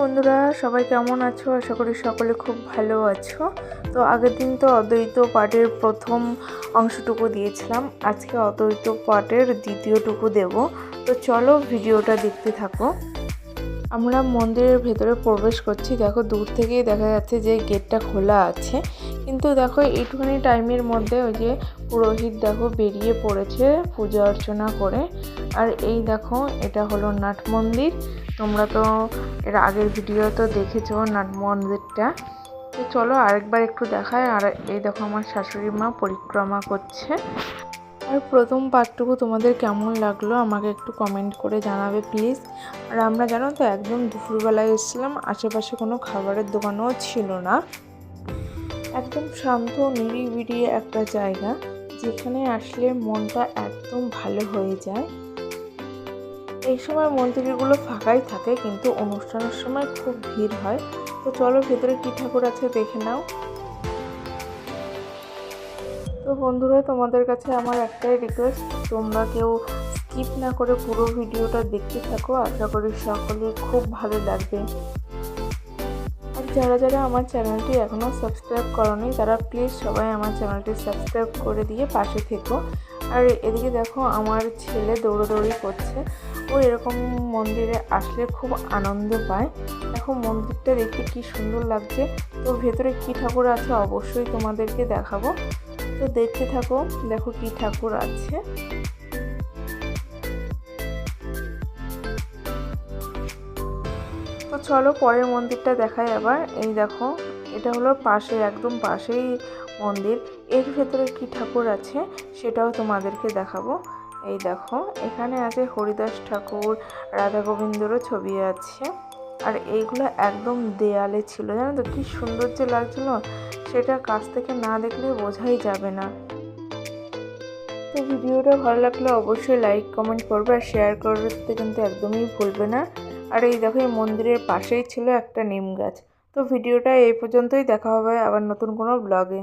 বন্ধুরা, সবাই কেমন আছো? আশা করি সকলে খুব ভালো আছো। তো আগের দিন তো অদ্বৈত পাঠের প্রথম অংশটুকু দিয়েছিলাম। আজকে অদ্বৈত পাঠের দ্বিতীয়টুকু দেব। তো চলো ভিডিওটা দেখতে থাকো। আমরা মন্দিরের ভেতরে প্রবেশ করছি। দেখো দূর থেকেই দেখা যাচ্ছে যে গেটটা খোলা আছে। কিন্তু দেখো এইটুখানি টাইমের মধ্যে ওই যে পুরোহিত দেখো বেরিয়ে পড়েছে পূজা অর্চনা করে। আর এই দেখো এটা হলো নাট মন্দির। তোমরা তো এর আগের ভিডিও তো দেখেছ নাট মন্দিরটা। তো চলো আরেকবার একটু দেখায়। আর এই দেখো আমার শাশুড়ি মা পরিক্রমা করছে। আর প্রথম পার্টটুকু তোমাদের কেমন লাগল আমাকে একটু কমেন্ট করে জানাবে প্লিজ আর আমরা জানো তো একদম দুপুরবেলায় এসেছিলাম, আশেপাশে কোনো খাবারের দোকানও ছিল না। একদম শান্ত, নিরিবিড়ি একটা জায়গা যেখানে আসলে মনটা একদম ভালো হয়ে যায়। এই সময় মন্দিরগুলো ফাঁকাই থাকে কিন্তু অনুষ্ঠানের সময় খুব ভিড় হয়। তো চলো ভেতরে কী ঠাকুর আছে দেখে নাও। তো বন্ধুরা, তোমাদের কাছে আমার একটাই রিকোয়েস্ট তোমরা কেউ স্কিপ না করে পুরো ভিডিওটা দেখতে থাকো। আশা করি সকলে খুব ভালো লাগবে। যারা যারা আমার চ্যানেলটি এখনও সাবস্ক্রাইব করনি, তারা প্লিজ সবাই আমার চ্যানেলটি সাবস্ক্রাইব করে দিয়ে পাশে থেকো। আর এদিকে দেখো আমার ছেলে দৌড়োদৌড়ি করছে। ও এরকম মন্দিরে আসলে খুব আনন্দ পায়। এখন মন্দিরটা দেখতে কি সুন্দর লাগছে। তো ভেতরে কি ঠাকুর আছে অবশ্যই তোমাদেরকে দেখাবো। তো দেখতে থাকো, দেখো কি ঠাকুর আছে। তো চলো পরের মন্দিরটা দেখাই আবার। এই দেখো, এটা হলো পাশে একদম পাশেই মন্দির। এর ভেতরে কি ঠাকুর আছে সেটাও তোমাদেরকে দেখাবো। এই দেখো, এখানে আছে হরিদাস ঠাকুর, রাধা গোবিন্দরও ছবি আছে। আর এইগুলো একদম দেয়ালে ছিল, জানো তো কি সুন্দর যে লাগছিল, সেটা কাছ থেকে না দেখলে বোঝাই যাবে না। তো ভিডিওটা ভালো লাগলে অবশ্যই লাইক কমেন্ট করবে আর শেয়ার করতে কিন্তু একদমই ভুলবে না। আর এই দেখো, এই মন্দিরের পাশেই ছিল একটা নিম গাছ। তো ভিডিওটা এই পর্যন্তই, দেখা হবে আবার নতুন কোনো ব্লগে